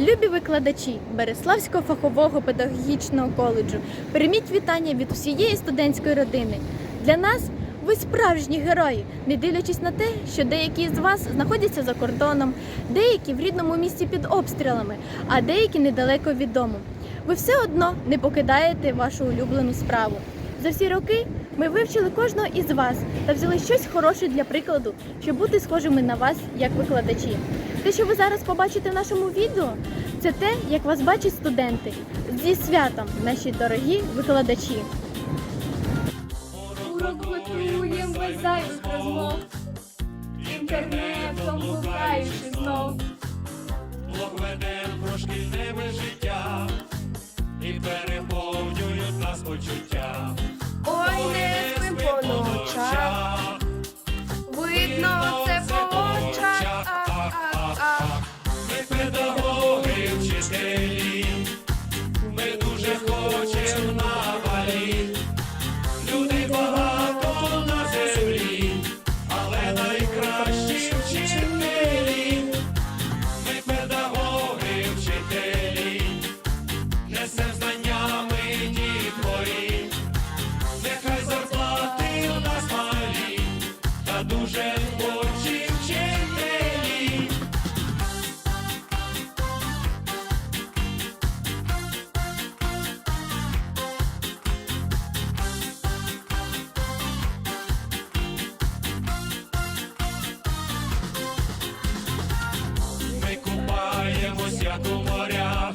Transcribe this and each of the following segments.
Любі викладачі Береславського фахового педагогічного коледжу, прийміть вітання від усієї студентської родини. Для нас ви справжні герої, не дивлячись на те, що деякі з вас знаходяться за кордоном, деякі в рідному місті під обстрілами, а деякі недалеко від дому. Ви все одно не покидаєте вашу улюблену справу. За всі роки ми вивчили кожного із вас та взяли щось хороше для прикладу, щоб бути схожими на вас як викладачі. Те, що ви зараз побачите в нашому відео, це те, як вас бачать студенти. Зі святом, наші дорогі викладачі. Урок готуєм без зайвих розмов, інтернетом гукаючи знов. Блог ведем про шкільне життя і переповнюють нас почуття. Дуже творчі вчителі. Ми купаємось, як у морях,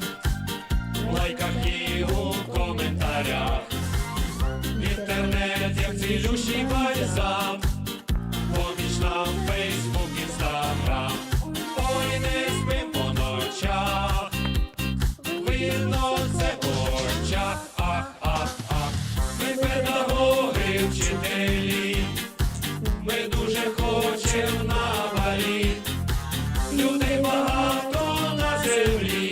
в лайках і у коментарях. Інтернет, як цілющий бальзам, багато на землі,